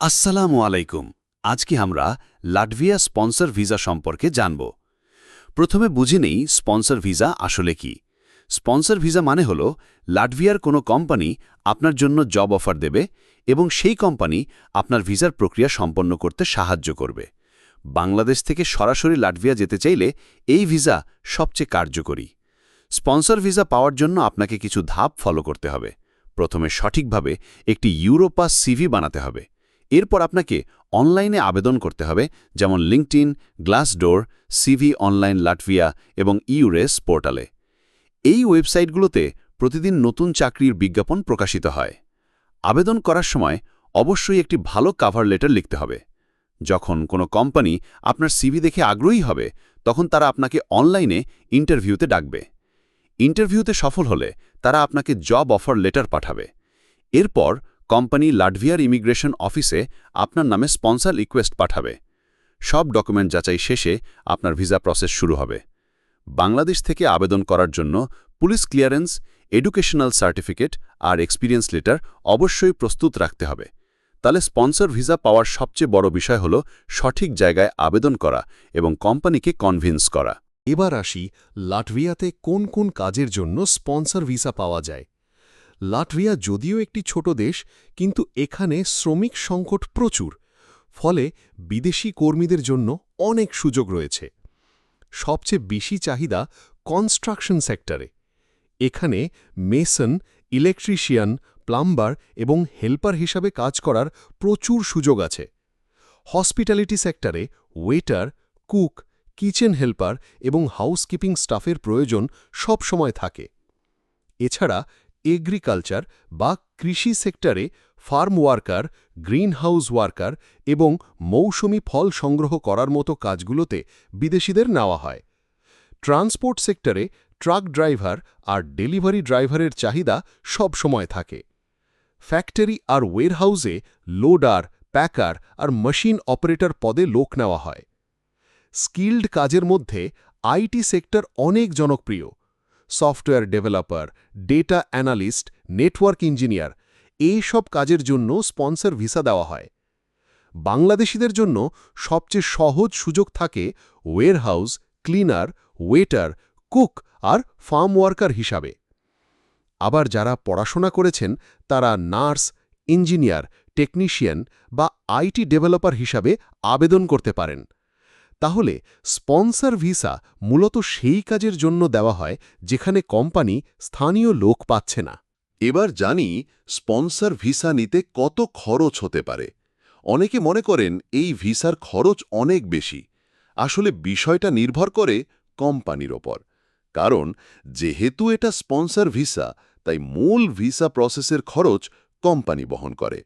আসসালামু আলাইকুম। আজকে আমরা লাটভিয়া স্পন্সর ভিসা সম্পর্কে জানব। প্রথমে বুঝে নেই স্পন্সর ভিসা আসলে কি। স্পন্সর ভিসা মানে হল লাটভিয়ার কোনো কোম্পানি আপনার জন্য জব অফার দেবে এবং সেই কোম্পানি আপনার ভিসার প্রক্রিয়া সম্পন্ন করতে সাহায্য করবে। বাংলাদেশ থেকে সরাসরি লাটভিয়া যেতে চাইলে এই ভিসা সবচেয়ে কার্যকরী। স্পন্সর ভিসা পাওয়ার জন্য আপনাকে কিছু ধাপ ফলো করতে হবে। প্রথমে সঠিকভাবে একটি ইউরোপাস সিভি বানাতে হবে। এরপর আপনাকে অনলাইনে আবেদন করতে হবে, যেমন LinkedIn Glassdoor, CV online Latvia এবং ইউরেস পোর্টালে। এই ওয়েবসাইটগুলোতে প্রতিদিন নতুন চাকরির বিজ্ঞাপন প্রকাশিত হয়। আবেদন করার সময় অবশ্যই একটি ভালো কাভার লেটার লিখতে হবে। যখন কোনো কোম্পানি আপনার সিভি দেখে আগ্রহী হবে, তখন তারা আপনাকে অনলাইনে ইন্টারভিউতে ডাকবে। ইন্টারভিউতে সফল হলে তারা আপনাকে জব অফার লেটার পাঠাবে। এরপর কোম্পানি লাটভিয়ার ইমিগ্রেশন অফিসে আপনার নামে স্পন্সর রিকোয়েস্ট পাঠাবে। সব ডকুমেন্ট যাচাই শেষে আপনার ভিসা প্রসেস শুরু হবে। বাংলাদেশ থেকে আবেদন করার জন্য পুলিশ ক্লিয়ারেন্স, এডুকেশনাল সার্টিফিকেট আর এক্সপিরিয়েন্স লেটার অবশ্যই প্রস্তুত রাখতে হবে। তাহলে স্পন্সর ভিসা পাওয়ার সবচেয়ে বড় বিষয় হল সঠিক জায়গায় আবেদন করা এবং কোম্পানিকে কনভিন্স করা। এবার আসি লাটভিয়াতে কোন কোন কাজের জন্য স্পন্সর ভিসা পাওয়া যায়। লাটভিয়া যদিও একটি ছোট দেশ, কিন্তু এখানে শ্রমিক সংকট প্রচুর, ফলে বিদেশি কর্মীদের জন্য অনেক সুযোগ রয়েছে। সবচেয়ে বেশি চাহিদা কনস্ট্রাকশন সেক্টরে। এখানে মেসন, ইলেকট্রিশিয়ান, প্লাম্বার এবং হেল্পার হিসাবে কাজ করার প্রচুর সুযোগ আছে। হসপিটালিটি সেক্টরে ওয়েটার, কুক, কিচেন হেল্পার এবং হাউসকিপিং স্টাফের প্রয়োজন সব সময় থাকে। এছাড়া এগ্রিকালচার বা কৃষি সেক্টরে ফার্ম ওয়ার্কার গ্রিনহাউস ওয়ার্কার এবং মৌসুমি ফল সংগ্রহ করার মতো কাজগুলোতে বিদেশিদের নেওয়া হয়। ট্রান্সপোর্ট সেক্টরে ট্রাক ড্রাইভার আর ডেলিভারি ড্রাইভারের চাহিদা সব সময় থাকে। ফ্যাক্টরি আর ওয়েরহাউসে লোডার প্যাকার আর মেশিন অপারেটর পদে লোক নেওয়া হয়। স্কিল্ড কাজের মধ্যে আইটি সেক্টর অনেক জনপ্রিয়। Software developer, data analyst, network engineer, এই সব কাজের জন্য স্পন্সর ভিসা দেওয়া হয়। বাংলাদেশিদের জন্য সবচেয়ে সহজ সুযোগ থাকে ওয়েরহাউস, ক্লিনার, ওয়েটার, কুক আর ফার্ম ওয়ার্কার হিসাবে। আবার যারা পড়াশোনা করেছেন, তারা নার্স, ইঞ্জিনিয়ার, টেকনিশিয়ান বা আইটি ডেভেলপার হিসাবে আবেদন করতে পারেন। তাহলে স্পন্সর ভিসা মূলত সেই কাজের জন্য দেওয়া হয় যেখানে কোম্পানি স্থানীয় লোক পাচ্ছে না। এবার জানি স্পন্সর ভিসা নিতে কত খরচ হতে পারে। অনেকে মনে করেন এই ভিসার খরচ অনেক বেশি। আসলে বিষয়টা নির্ভর করে কোম্পানির ওপর। কারণ যেহেতু এটা স্পন্সর ভিসা, তাই মূল ভিসা প্রসেসের খরচ কোম্পানি বহন করে।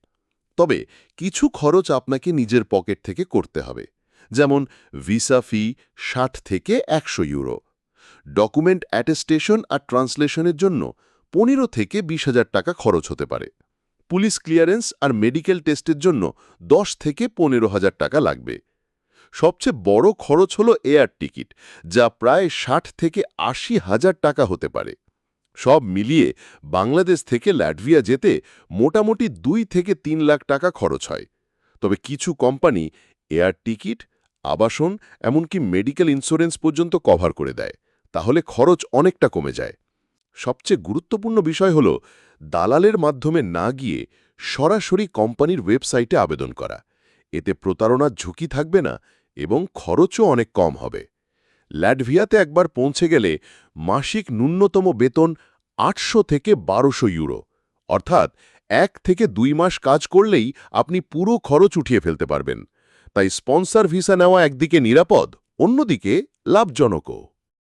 তবে কিছু খরচ আপনাকে নিজের পকেট থেকে করতে হবে। যেমন ভিসা ফি ষাট থেকে একশো ইউরো, ডকুমেন্ট অ্যাটেস্টেশন আর ট্রান্সলেশনের জন্য পনেরো থেকে বিশ হাজার টাকা খরচ হতে পারে। পুলিশ ক্লিয়ারেন্স আর মেডিকেল টেস্টের জন্য দশ থেকে পনেরো হাজার টাকা লাগবে। সবচেয়ে বড় খরচ হল এয়ার টিকিট, যা প্রায় ষাট থেকে আশি হাজার টাকা হতে পারে। সব মিলিয়ে বাংলাদেশ থেকে ল্যাটভিয়া যেতে মোটামুটি দুই থেকে তিন লাখ টাকা খরচ হয়। তবে কিছু কোম্পানি এয়ার টিকিট আবাসন এমনকি মেডিকেল ইন্স্যুরেন্স পর্যন্ত কভার করে দেয়, তাহলে খরচ অনেকটা কমে যায়। সবচেয়ে গুরুত্বপূর্ণ বিষয় হল, দালালের মাধ্যমে না গিয়ে সরাসরি কোম্পানির ওয়েবসাইটে আবেদন করা। এতে প্রতারণার ঝুঁকি থাকবে না এবং খরচও অনেক কম হবে। ল্যাটভিয়াতে একবার পৌঁছে গেলে মাসিক ন্যূনতম বেতন আটশো থেকে বারোশো ইউরো, অর্থাৎ এক থেকে দুই মাস কাজ করলেই আপনি পুরো খরচ উঠিয়ে ফেলতে পারবেন। তাই স্পন্সর ভিসা নেওয়া একদিকে নিরাপদ অন্যদিকে লাভজনকও।